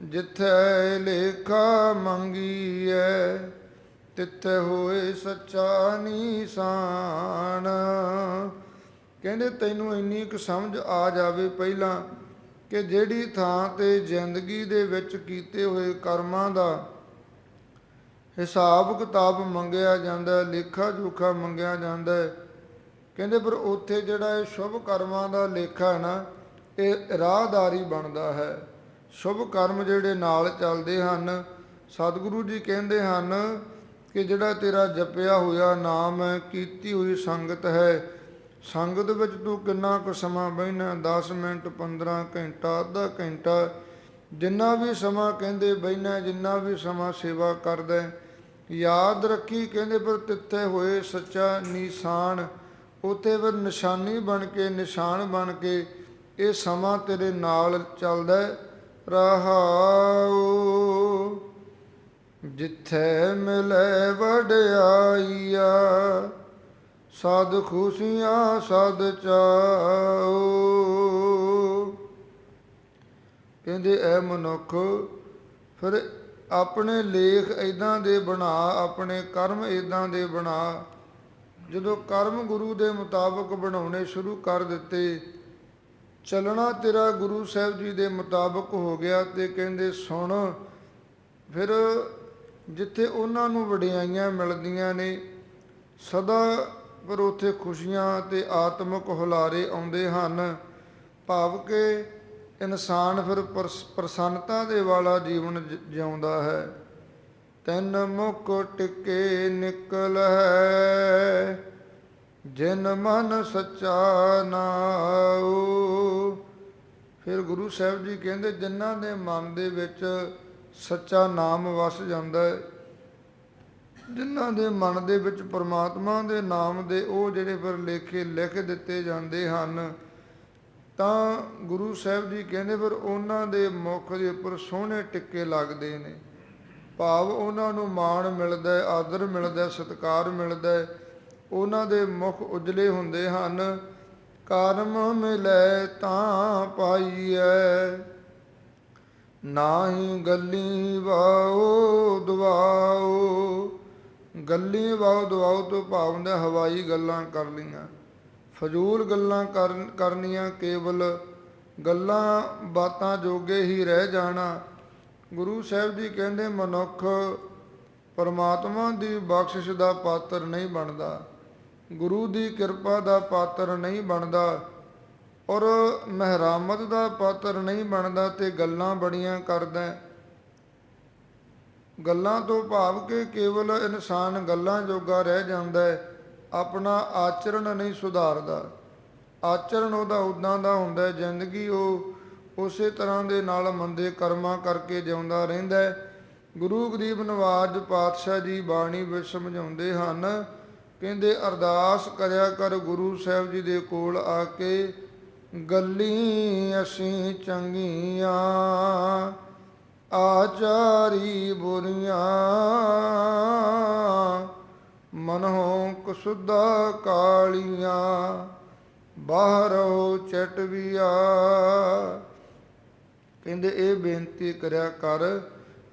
A: ਜਿੱਥੇ ਲੇਖਾ ਮੰਗੀਐ, ਤਿੱਥੇ ਹੋਏ ਸੱਚਾ ਨੀਸਾਨ। ਕਹਿੰਦੇ ਤੈਨੂੰ ਇੰਨੀ ਕੁ ਸਮਝ ਆ ਜਾਵੇ ਪਹਿਲਾਂ ਕਿ ਜਿਹੜੀ ਥਾਂ ਤੇ ਜ਼ਿੰਦਗੀ ਦੇ ਵਿੱਚ ਕੀਤੇ ਹੋਏ ਕਰਮਾਂ ਦਾ ਹਿਸਾਬ ਕਿਤਾਬ ਮੰਗਿਆ ਜਾਂਦਾ ਲੇਖਾ ਜੋਖਾ ਮੰਗਿਆ ਜਾਂਦਾ ਹੈ ਕਹਿੰਦੇ ਪਰ ਉੱਥੇ ਜਿਹੜਾ ਇਹ ਸ਼ੁਭ ਕਰਮਾਂ ਦਾ ਲੇਖਾ ਹੈ ਨਾ, ਇਹ ਰਾਹਦਾਰੀ ਬਣਦਾ ਹੈ। ਸ਼ੁਭ ਕਰਮ ਜਿਹੜੇ ਨਾਲ ਚੱਲਦੇ ਹਨ, ਸਤਿਗੁਰੂ ਜੀ ਕਹਿੰਦੇ ਹਨ ਕਿ ਜਿਹੜਾ ਤੇਰਾ ਜਪਿਆ ਹੋਇਆ ਨਾਮ ਹੈ, ਕੀਤੀ ਹੋਈ ਸੰਗਤ ਹੈ, ਸੰਗਤ ਵਿੱਚ ਤੂੰ ਕਿੰਨਾ ਕੁ ਸਮਾਂ ਬਹਿਣਾ 10 ਮਿੰਟ 15 ਘੰਟਾ, ਅੱਧਾ ਘੰਟਾ, ਜਿੰਨਾ ਵੀ ਸਮਾਂ ਕਹਿੰਦੇ ਬਹਿਣਾ ਜਿੰਨਾ ਵੀ ਸਮਾਂ ਸੇਵਾ ਕਰਦਾ ਯਾਦ ਰੱਖੀ ਕਹਿੰਦੇ ਪਰ ਤਿੱਥੇ ਹੋਏ ਸੱਚਾ ਨਿਸ਼ਾਨ ਉਤੇ ਫਿਰ ਨਿਸ਼ਾਨੀ ਬਣ ਕੇ, ਨਿਸ਼ਾਨ ਬਣ ਕੇ ਇਹ ਸਮਾਂ ਤੇਰੇ ਨਾਲ ਚੱਲਦਾ ਹੈ। ਰਹਾਉ, ਜਿੱਥੇ ਮਿਲੇ ਵਡਿਆਈਆ, ਸਦ ਖੁਸ਼ੀਆਂ, ਸਦ ਚਾਉ ਕਹਿੰਦੇ, ਐ ਮਨੁੱਖ, ਫਿਰ ਆਪਣੇ ਲੇਖ ਇਦਾਂ ਦੇ ਬਣਾ, ਆਪਣੇ ਕਰਮ ਇਦਾਂ ਦੇ ਬਣਾ ਜਦੋਂ ਕਰਮ ਗੁਰੂ ਦੇ ਮੁਤਾਬਕ ਬਣਾਉਣੇ ਸ਼ੁਰੂ ਕਰ ਦਿੱਤੇ, ਚੱਲਣਾ ਤੇਰਾ ਗੁਰੂ ਸਾਹਿਬ ਜੀ ਦੇ ਮੁਤਾਬਕ ਹੋ ਗਿਆ ਤੇ ਕਹਿੰਦੇ, ਸੁਣ, ਫਿਰ ਜਿੱਥੇ ਉਹਨਾਂ ਨੂੰ ਵਡਿਆਈਆਂ ਮਿਲਦੀਆਂ ਨੇ, ਸਦਾ ਪਰ ਉੱਥੇ ਖੁਸ਼ੀਆਂ ਤੇ ਆਤਮਿਕ ਹੁਲਾਰੇ ਆਉਂਦੇ ਹਨ। ਭਾਵ ਕਿ ਇਨਸਾਨ ਫਿਰ ਪ੍ਰਸ- ਪ੍ਰਸੰਨਤਾ ਦੇ ਵਾਲਾ ਜੀਵਨ ਜ- ਜਿਉਂਦਾ ਹੈ। ਤੈਨ ਮੁਖ ਟਿਕੇ ਨਿਕਲ ਹੈ। ਜਿਨ ਮਨ ਸੱਚਾ ਨਾਉ ਫਿਰ ਗੁਰੂ ਸਾਹਿਬ ਜੀ ਕਹਿੰਦੇ, ਜਿਨ੍ਹਾਂ ਦੇ ਮਨ ਦੇ ਵਿੱਚ ਸੱਚਾ ਨਾਮ ਵਸ ਜਾਂਦਾ ਹੈ, ਜਿਨ੍ਹਾਂ ਦੇ ਮਨ ਦੇ ਵਿੱਚ ਪਰਮਾਤਮਾ ਦੇ ਨਾਮ ਦੇ ਉਹ ਜਿਹੜੇ ਫਿਰ ਲੇਖੇ ਲਿਖ ਦਿੱਤੇ ਜਾਂਦੇ ਹਨ, ਤਾਂ ਗੁਰੂ ਸਾਹਿਬ ਜੀ ਕਹਿੰਦੇ, ਫਿਰ ਉਹਨਾਂ ਦੇ ਮੁਖ ਦੇ ਉੱਪਰ ਸੋਹਣੇ ਟਿੱਕੇ ਲੱਗਦੇ ਨੇ। ਭਾਵ ਉਹਨਾਂ ਨੂੰ ਮਾਣ ਮਿਲਦਾ ਹੈ, ਆਦਰ ਮਿਲਦਾ ਹੈ, ਸਤਿਕਾਰ ਮਿਲਦਾ ਹੈ। ਉਹਨਾਂ ਦੇ ਮੁਖ ਉਜਲੇ ਹੁੰਦੇ ਹਨ। ਕਰਮ ਮਿਲੈ ਤਾਂ ਪਾਈਐ। ਨਾਹੀ ਗੱਲੀ ਵਾਓ ਦਵਾਓ ਗੱਲੀ ਵਾਓ ਦਵਾਓ ਤੋਂ ਭਾਵ ਹੁੰਦਾ ਹਵਾਈ ਗੱਲਾਂ ਕਰ ਲਈਆਂ। ਫਜ਼ੂਲ ਗੱਲਾਂ ਕਰਨੀਆਂ ਕੇਵਲ। ਗੱਲਾਂ ਬਾਤਾਂ ਜੋਗੇ ਹੀ ਰਹਿ ਜਾਣਾ। ਗੁਰੂ ਸਾਹਿਬ ਜੀ ਕਹਿੰਦੇ, ਮਨੁੱਖ ਪਰਮਾਤਮਾ ਦੀ ਬਖਸ਼ਿਸ਼ ਦਾ ਪਾਤਰ ਨਹੀਂ ਬਣਦਾ। ਗੁਰੂ ਦੀ ਕਿਰਪਾ ਦਾ ਪਾਤਰ ਨਹੀਂ ਬਣਦਾ ਔਰ ਮਹਿਰਾਮਤ ਦਾ ਪਾਤਰ ਨਹੀਂ ਬਣਦਾ ਤੇ ਗੱਲਾਂ ਬੜੀਆਂ ਕਰਦਾ ਗੱਲਾਂ ਤੋਂ ਭਾਵ ਕਿ ਕੇਵਲ ਇਨਸਾਨ ਗੱਲਾਂ ਜੋਗਾ ਰਹਿ ਜਾਂਦਾ ਹੈ, ਆਪਣਾ ਆਚਰਣ ਨਹੀਂ ਸੁਧਾਰਦਾ। ਆਚਰਣ ਉਹਦਾ ਉਦਾਂ ਦਾ ਹੁੰਦਾ ਹੈ, ਜ਼ਿੰਦਗੀ ਉਹ ਉਸੇ ਤਰ੍ਹਾਂ ਦੇ ਨਾਲ ਮੰਦੇ ਕਰਮਾਂ ਕਰਕੇ ਜਿਉਂਦਾ ਰਹਿੰਦਾ ਹੈ। ਗੁਰੂ ਗਰੀਬ ਨਵਾਜ ਪਾਤਸ਼ਾਹ ਜੀ ਬਾਣੀ ਵਿੱਚ ਸਮਝਾਉਂਦੇ ਹਨ, ਕਹਿੰਦੇ, ਅਰਦਾਸ ਕਰਿਆ ਕਰ ਗੁਰੂ ਸਾਹਿਬ ਜੀ ਦੇ ਕੋਲ ਆ ਕੇ, ਗੱਲੀ ਅਸੀਂ ਚੰਗੀਆਂ, ਆਚਾਰੀ ਬੁਰੀਆਂ, ਮਨੋਂ ਕਸੁੱਧਾ ਕਾਲੀਆਂ, ਬਾਹਰੋਂ ਚਟਵੀਆ ਕਹਿੰਦੇ, ਇਹ ਬੇਨਤੀ ਕਰਿਆ ਕਰ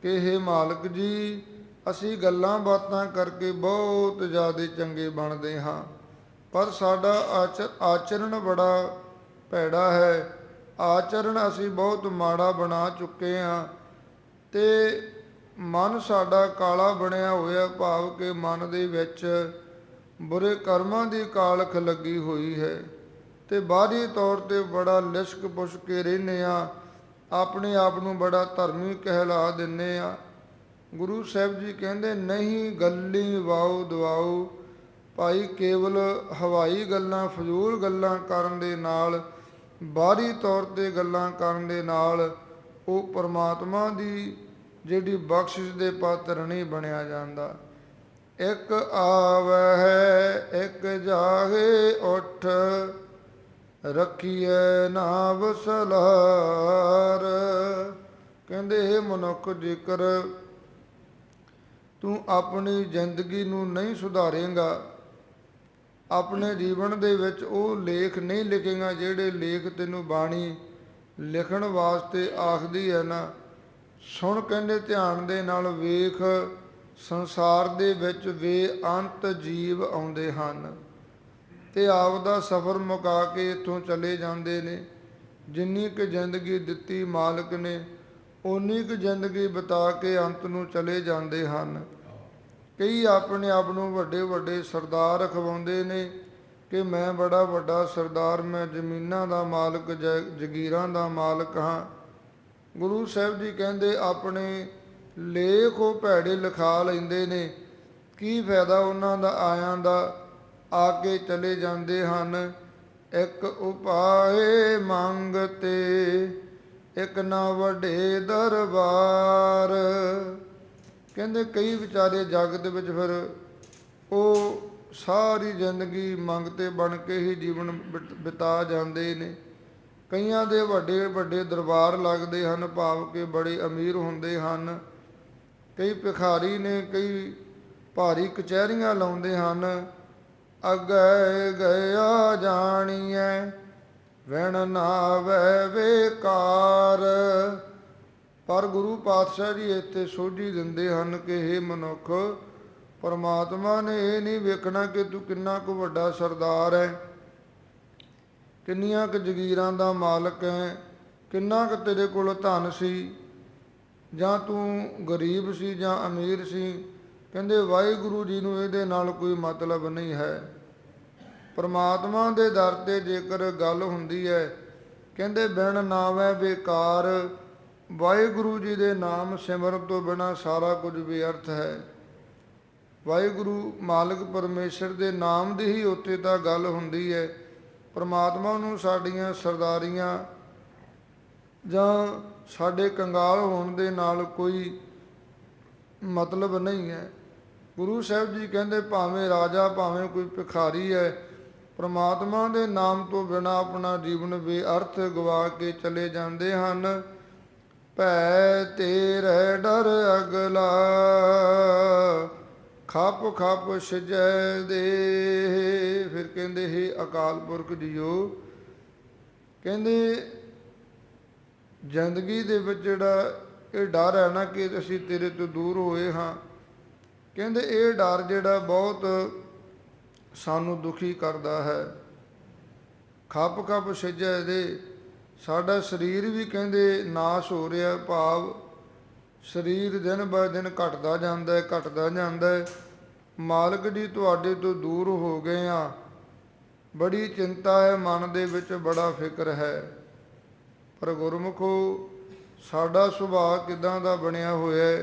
A: ਕਿ हे ਮਾਲਕ ਜੀ, ਅਸੀਂ ਗੱਲਾਂ ਬਾਤਾਂ ਕਰਕੇ ਬਹੁਤ ਜ਼ਿਆਦਾ ਚੰਗੇ ਬਣਦੇ ਹਾਂ। ਪਰ ਸਾਡਾ ਆਚ- ਆਚਰਣ ਬੜਾ ਭੈੜਾ ਹੈ। ਆਚਰਣ ਅਸੀਂ ਬਹੁਤ ਮਾੜਾ ਬਣਾ ਚੁੱਕੇ ਹਾਂ ਤੇ ਮਨ ਸਾਡਾ ਕਾਲਾ ਬਣਿਆ ਹੋਇਆ, ਭਾਵ ਕਿ ਮਨ ਦੇ ਵਿੱਚ ਬੁਰੇ ਕਰਮਾਂ ਦੀ ਕਾਲਖ ਲੱਗੀ ਹੋਈ ਹੈ। ਤੇ ਬਾਹਰੀ ਤੌਰ ਤੇ ਬੜਾ ਲਿਸ਼ਕ ਪੁਸ਼ਕ ਕੇ ਰਹਿੰਦੇ ਆ ਆਪਣੇ ਆਪ ਨੂੰ ਬੜਾ ਧਰਮੀ ਕਹਿਲਾ ਦਿੰਨੇ ਆ। ਗੁਰੂ ਸਾਹਿਬ ਜੀ ਕਹਿੰਦੇ, ਨਹੀਂ ਗੱਲੀ ਵਾਉ ਦਵਾਉ ਭਾਈ ਕੇਵਲ ਹਵਾਈ ਗੱਲਾਂ, ਫਜ਼ੂਲ ਗੱਲਾਂ ਕਰਨ ਦੇ ਨਾਲ, ਬਾਹਰੀ ਤੌਰ ਤੇ ਗੱਲਾਂ ਕਰਨ ਦੇ ਨਾਲ ਉਹ ਪਰਮਾਤਮਾ ਦੀ ਜਿਹੜੀ ਬਖਸ਼ਿਸ਼ ਦੇ ਪਾਤਰ ਨਹੀਂ ਬਣਿਆ ਜਾਂਦਾ। ਇੱਕ ਆਵਹਿ ਇੱਕ ਜਾਹੇ, ਉੱਠ ਰੱਖੀਐ ਨਾਮ ਸਲਾਰ। ਕਹਿੰਦੇ ਇਹ ਮਨੁੱਖ, ਜੇਕਰ ਤੂੰ ਆਪਣੀ ਜ਼ਿੰਦਗੀ ਨੂੰ ਨਹੀਂ ਸੁਧਾਰੇਂਗਾ, ਆਪਣੇ ਜੀਵਨ ਦੇ ਵਿੱਚ ਉਹ ਲੇਖ ਨਹੀਂ ਲਿਖੇਗਾ ਜਿਹੜੇ ਲੇਖ ਤੈਨੂੰ ਬਾਣੀ ਲਿਖਣ ਵਾਸਤੇ ਆਖਦੀ ਹੈ ਨਾ, ਸੁਣ ਕਹਿੰਦੇ ਧਿਆਨ ਦੇ ਨਾਲ ਵੇਖ, ਸੰਸਾਰ ਦੇ ਵਿੱਚ ਬੇਅੰਤ ਜੀਵ ਆਉਂਦੇ ਹਨ। ਤੇ ਆਪ ਦਾ ਸਫ਼ਰ ਮੁਕਾ ਕੇ ਇੱਥੋਂ ਚਲੇ ਜਾਂਦੇ ਨੇ। ਜਿੰਨੀ ਕੁ ਜ਼ਿੰਦਗੀ ਦਿੱਤੀ ਮਾਲਕ ਨੇ ਉਨੀ ਕੁ ਜ਼ਿੰਦਗੀ ਬਿਤਾ ਕੇ ਅੰਤ ਨੂੰ ਚਲੇ ਜਾਂਦੇ ਹਨ। ਕਈ ਆਪਣੇ ਆਪ ਨੂੰ ਵੱਡੇ ਵੱਡੇ ਸਰਦਾਰ ਅਖਵਾਉਂਦੇ ਨੇ ਕਿ ਮੈਂ ਬੜਾ ਵੱਡਾ ਸਰਦਾਰ, ਮੈਂ ਜ਼ਮੀਨਾਂ ਦਾ ਮਾਲਕ, ਜ- ਜਗੀਰਾਂ ਦਾ ਮਾਲਕ ਹਾਂ। ਗੁਰੂ ਸਾਹਿਬ ਜੀ ਕਹਿੰਦੇ, ਆਪਣੇ ਲੇਖ ਉਹ ਭੈੜੇ ਲਿਖਾ ਲੈਂਦੇ ਨੇ। ਕੀ ਫਾਇਦਾ ਉਹਨਾਂ ਦਾ ਆਇਆਂ ਦਾ? ਆ ਕੇ ਚਲੇ ਜਾਂਦੇ ਹਨ। ਇੱਕ ਉਪਾਏ ਮੰਗਤੇ ਇੱਕ ਨਾ ਵੱਡੇ ਦਰਬਾਰ। ਕਹਿੰਦੇ ਕਈ ਵਿਚਾਰੇ ਜਗ ਦੇ ਵਿੱਚ ਫਿਰ ਉਹ ਸਾਰੀ ਜ਼ਿੰਦਗੀ ਮੰਗਤੇ ਬਣ ਕੇ ਹੀ ਜੀਵਨ ਬਿਤ- ਬਿਤਾ ਜਾਂਦੇ ਨੇ। ਕਈਆਂ ਦੇ ਵੱਡੇ ਵੱਡੇ ਦਰਬਾਰ ਲੱਗਦੇ ਹਨ, ਭਾਵ ਕਿ ਬੜੇ ਅਮੀਰ ਹੁੰਦੇ ਹਨ। ਕਈ ਭਿਖਾਰੀ ਨੇ, ਕਈ ਭਾਰੀ ਕਚਹਿਰੀਆਂ ਲਾਉਂਦੇ ਹਨ। ਅਗੈ ਗਿਆ ਜਾਣੀਐ, ਵਣ ਨਾਵੇ ਵੇਕਾਰ। ਪਰ ਗੁਰੂ ਪਾਤਸ਼ਾਹ ਜੀ ਇੱਥੇ ਸੋਝੀ ਦਿੰਦੇ ਹਨ ਕਿ ਇਹ ਮਨੁੱਖ, ਪਰਮਾਤਮਾ ਨੇ ਇਹ ਨਹੀਂ ਵੇਖਣਾ ਕਿ ਤੂੰ ਕਿੰਨਾ ਕੁ ਵੱਡਾ ਸਰਦਾਰ ਹੈ ਕਿੰਨੀਆਂ ਕੁ ਜਗੀਰਾਂ ਦਾ ਮਾਲਕ ਹੈ ਕਿੰਨਾ ਕੁ ਤੇਰੇ ਕੋਲ ਧਨ ਸੀ, ਜਾਂ ਤੂੰ ਗਰੀਬ ਸੀ ਜਾਂ ਅਮੀਰ ਸੀ। ਕਹਿੰਦੇ ਵਾਹਿਗੁਰੂ ਜੀ ਨੂੰ ਇਹਦੇ ਨਾਲ ਕੋਈ ਮਤਲਬ ਨਹੀਂ ਹੈ। ਪਰਮਾਤਮਾ ਦੇ ਦਰ ਤੇ ਜੇਕਰ ਗੱਲ ਹੁੰਦੀ ਹੈ, ਕਹਿੰਦੇ, ਬਿਨ ਨਾਮੈ ਬੇਕਾਰ, ਵਾਹਿਗੁਰੂ ਜੀ ਦੇ ਨਾਮ ਸਿਮਰਨ ਤੋਂ ਬਿਨਾ ਸਾਰਾ ਕੁਝ ਬੇਅਰਥ ਹੈ। ਵਾਹਿਗੁਰੂ ਮਾਲਕ ਪਰਮੇਸ਼ਰ ਦੇ ਨਾਮ ਦੀ ਹੀ ਉੱਤੇ ਤਾਂ ਗੱਲ ਹੁੰਦੀ ਹੈ। ਪਰਮਾਤਮਾ ਨੂੰ ਸਾਡੀਆਂ ਸਰਦਾਰੀਆਂ ਜਾਂ ਸਾਡੇ ਕੰਗਾਲ ਹੋਣ ਦੇ ਨਾਲ ਕੋਈ ਮਤਲਬ ਨਹੀਂ ਹੈ। ਗੁਰੂ ਸਾਹਿਬ ਜੀ ਕਹਿੰਦੇ, ਭਾਵੇਂ ਰਾਜਾ, ਭਾਵੇਂ ਕੋਈ ਭਿਖਾਰੀ ਹੈ ਪ੍ਰਮਾਤਮਾ ਦੇ ਨਾਮ ਤੋਂ ਬਿਨਾ ਆਪਣਾ ਜੀਵਨ ਬੇਅਰਥ ਗਵਾ ਕੇ ਚਲੇ ਜਾਂਦੇ ਹਨ। ਭੈ ਤੇਰੇ ਡਰ ਅਗਲਾ, ਖੱਪ ਖੱਪ ਸਜੈ ਦੇ। ਫਿਰ ਕਹਿੰਦੇ, ਹੀ ਅਕਾਲ ਪੁਰਖ ਜੀਓ, ਕਹਿੰਦੇ, ਜ਼ਿੰਦਗੀ ਦੇ ਵਿੱਚ ਜਿਹੜਾ ਇਹ ਡਰ ਹੈ ਨਾ ਕਿ ਅਸੀਂ ਤੇਰੇ ਤੋਂ ਦੂਰ ਹੋਏ ਹਾਂ। ਕਹਿੰਦੇ, ਇਹ ਡਰ ਜਿਹੜਾ ਬਹੁਤ ਸਾਨੂੰ ਦੁਖੀ ਕਰਦਾ ਹੈ। ਖੱਪ ਖੱਪ ਸੱਜੇ ਦੇ ਸਾਡਾ ਸਰੀਰ ਵੀ ਕਹਿੰਦੇ ਨਾਸ਼ ਹੋ ਰਿਹਾ ਭਾਵ। ਸਰੀਰ ਦਿਨ ਬਾ ਦਿਨ ਘਟਦਾ ਜਾਂਦਾ ਹੈ, ਘਟਦਾ ਜਾਂਦਾ ਹੈ। ਮਾਲਕ ਜੀ ਤੁਹਾਡੇ ਤੋਂ ਦੂਰ ਹੋ ਗਏ ਆ ਬੜੀ ਚਿੰਤਾ ਹੈ, ਮਨ ਦੇ ਵਿੱਚ ਬੜਾ ਫਿਕਰ ਹੈ। ਪਰ ਗੁਰਮੁਖੋ, ਸਾਡਾ ਸੁਭਾਅ ਕਿਦਾਂ ਦਾ ਬਣਿਆ ਹੋਇਆ ਹੈ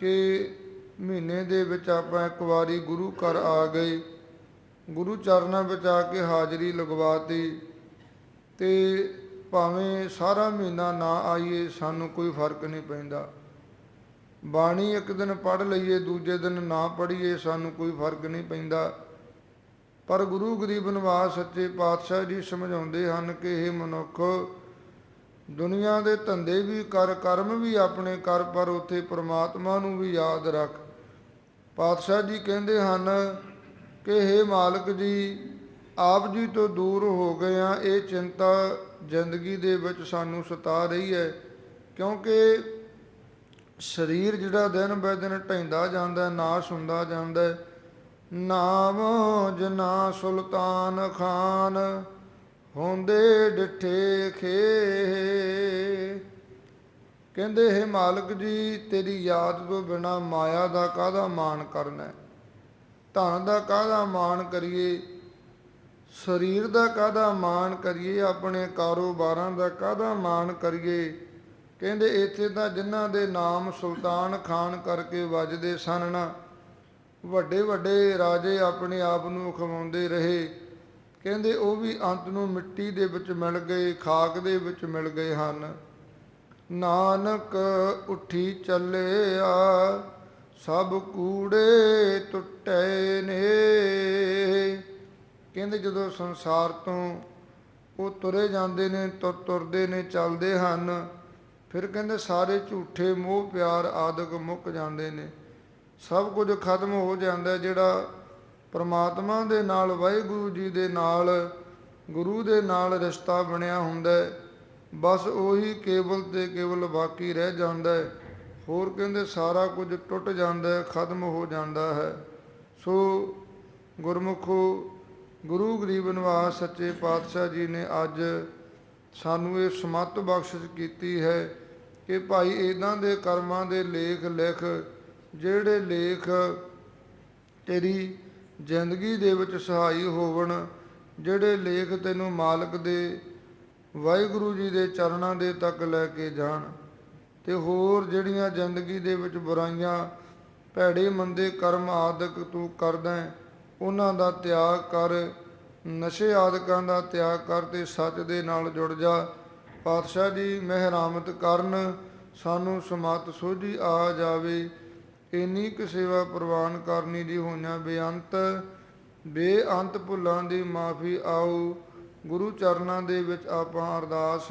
A: ਕਿ ਮਹੀਨੇ ਦੇ ਵਿੱਚ ਆਪਾਂ ਇੱਕ ਵਾਰੀ ਗੁਰੂ ਘਰ ਆ ਗਏ। ਗੁਰੂ ਚਰਨਾਂ ਵਿੱਚ ਆ ਕੇ ਹਾਜ਼ਰੀ ਲਗਵਾਤੀ ਤੇ ਭਾਵੇਂ ਸਾਰਾ ਮਹੀਨਾ ਨਾ ਆਈਏ, ਸਾਨੂੰ ਕੋਈ ਫ਼ਰਕ ਨਹੀਂ ਪੈਂਦਾ। ਬਾਣੀ ਇੱਕ ਦਿਨ ਪੜ੍ਹ ਲਈਏ, ਦੂਜੇ ਦਿਨ ਨਾ ਪੜ੍ਹੀਏ, ਸਾਨੂੰ ਕੋਈ ਫ਼ਰਕ ਨਹੀਂ ਪੈਂਦਾ। ਪਰ ਗੁਰੂ ਗਰੀਬ ਨਿਵਾਸ ਸੱਚੇ ਪਾਤਸ਼ਾਹ ਜੀ ਸਮਝਾਉਂਦੇ ਹਨ ਕਿ ਇਹ ਮਨੁੱਖ ਦੁਨੀਆ ਦੇ ਧੰਦੇ ਵੀ ਕਰ, ਕਰਮ ਵੀ ਆਪਣੇ ਕਰ, ਪਰ ਉੱਥੇ ਪ੍ਰਮਾਤਮਾ ਨੂੰ ਵੀ ਯਾਦ ਰੱਖ। ਪਾਤਸ਼ਾਹ ਜੀ ਕਹਿੰਦੇ ਹਨ ਕਿ हे ਮਾਲਕ ਜੀ ਆਪ ਜੀ ਤੋਂ ਦੂਰ ਹੋ ਗਏ ਆ ਇਹ ਚਿੰਤਾ ਜ਼ਿੰਦਗੀ ਦੇ ਵਿੱਚ ਸਾਨੂੰ ਸਤਾ ਰਹੀ ਹੈ ਕਿਉਂਕਿ ਸਰੀਰ ਜਿਹੜਾ ਦਿਨ ਬੈ ਦਿਨ ਢੈਂਦਾ ਜਾਂਦਾ ਹੈ, ਨਾਸ਼ ਹੁੰਦਾ ਜਾਂਦਾ ਹੈ। ਨਾਮ ਜਨਾ ਸੁਲਤਾਨ ਖਾਨ ਹੁੰਦੇ ਡਿਠੇ ਖੇ ਕਹਿੰਦੇ, ਹੈ ਮਾਲਕ ਜੀ, ਤੇਰੀ ਯਾਦ ਤੋਂ ਬਿਨਾ ਮਾਇਆ ਦਾ ਕਾਹਦਾ ਮਾਣ ਕਰਨਾ ਧਨ ਦਾ ਕਾਹਦਾ ਮਾਣ ਕਰੀਏ? ਸਰੀਰ ਦਾ ਕਾਹਦਾ ਮਾਣ ਕਰੀਏ? ਆਪਣੇ ਕਾਰੋਬਾਰਾਂ ਦਾ ਕਾਹਦਾ ਮਾਣ ਕਰੀਏ? ਕਹਿੰਦੇ, ਇੱਥੇ ਤਾਂ ਜਿਨ੍ਹਾਂ ਦੇ ਨਾਮ ਸੁਲਤਾਨ ਖਾਨ ਕਰਕੇ ਵੱਜਦੇ ਸਨ ਨਾ ਵੱਡੇ ਵੱਡੇ ਰਾਜੇ ਆਪਣੇ ਆਪ ਨੂੰ ਖਵਾਉਂਦੇ ਰਹੇ। ਕਹਿੰਦੇ, ਉਹ ਵੀ ਅੰਤ ਨੂੰ ਮਿੱਟੀ ਦੇ ਵਿੱਚ ਮਿਲ ਗਏ, ਖਾਕ ਦੇ ਵਿੱਚ ਮਿਲ ਗਏ ਹਨ। ਨਾਨਕ ਉੱਠੀ ਚੱਲਿਆ, ਸਭ ਕੂੜੇ ਟੁੱਟੇ ਨੇ। ਕਹਿੰਦੇ ਜਦੋਂ ਸੰਸਾਰ ਤੋਂ ਉਹ ਤੁਰੇ ਜਾਂਦੇ ਨੇ, ਤੁਰ ਤੁਰਦੇ ਨੇ, ਚੱਲਦੇ ਹਨ, ਫਿਰ ਕਹਿੰਦੇ ਸਾਰੇ ਝੂਠੇ, ਮੋਹ, ਪਿਆਰ, ਆਦਿਕ ਮੁੱਕ ਜਾਂਦੇ ਨੇ। ਸਭ ਕੁਝ ਖਤਮ ਹੋ ਜਾਂਦਾ ਜਿਹੜਾ ਪਰਮਾਤਮਾ ਦੇ ਨਾਲ, ਵਾਹਿਗੁਰੂ ਜੀ ਦੇ ਨਾਲ, ਗੁਰੂ ਦੇ ਨਾਲ ਰਿਸ਼ਤਾ ਬਣਿਆ ਹੁੰਦਾ ਹੈ। ਬਸ ਉਹੀ ਕੇਵਲ ਤੇ ਕੇਵਲ ਬਾਕੀ ਰਹਿ ਜਾਂਦਾ ਹੈ। ਹੋਰ ਕਹਿੰਦੇ ਸਾਰਾ ਕੁਝ ਟੁੱਟ ਜਾਂਦਾ ਹੈ, ਖਤਮ ਹੋ ਜਾਂਦਾ ਹੈ। ਸੋ ਗੁਰਮੁਖੋ, ਗੁਰੂ ਗਰੀਬ ਨਿਵਾਸ ਸੱਚੇ ਪਾਤਸ਼ਾਹ ਜੀ ਨੇ ਅੱਜ ਸਾਨੂੰ ਇਹ ਸਮੱਤ ਬਖਸ਼ਿਸ਼ ਕੀਤੀ ਹੈ ਕਿ ਭਾਈ ਇਦਾਂ ਦੇ ਕਰਮਾਂ ਦੇ ਲੇਖ ਲਿਖ, ਜਿਹੜੇ ਲੇਖ ਤੇਰੀ ਜ਼ਿੰਦਗੀ ਦੇ ਵਿੱਚ ਸਹਾਈ ਹੋਵਣ, ਜਿਹੜੇ ਲੇਖ ਤੈਨੂੰ ਮਾਲਕ ਦੇ ਵਾਹਿਗੁਰੂ ਜੀ ਦੇ ਚਰਨਾਂ ਦੇ ਤੱਕ ਲੈ ਕੇ ਜਾਣ ਤੇ ਹੋਰ ਜਿਹੜੀਆਂ ਜ਼ਿੰਦਗੀ ਦੇ ਵਿੱਚ ਬੁਰਾਈਆਂ, ਭੈੜੇ ਮੰਦੇ ਕਰਮ ਆਦਿਕ ਤੂੰ ਕਰਦਾ ਉਹਨਾਂ ਦਾ ਤਿਆਗ ਕਰ, ਨਸ਼ੇ ਆਦਿਕਾਂ ਦਾ ਤਿਆਗ ਕਰ ਤੇ ਸੱਚ ਦੇ ਨਾਲ ਜੁੜ ਜਾ। ਪਾਤਸ਼ਾਹ ਜੀ ਮਹਿਰਾਮਤ ਕਰਨ, ਸਾਨੂੰ ਸਮਾਤ ਸੋਝੀ ਆ ਜਾਵੇ। ਇੰਨੀ ਕੁ ਸੇਵਾ ਪ੍ਰਵਾਨ ਕਰਨੀ ਦੀ ਹੋਈਆਂ ਬੇਅੰਤ ਬੇਅੰਤ ਭੁੱਲਾਂ ਦੀ ਮਾਫੀ ਆਓ। ਗੁਰੂ ਚਰਨਾਂ ਦੇ ਵਿੱਚ ਆਪਾਂ ਅਰਦਾਸ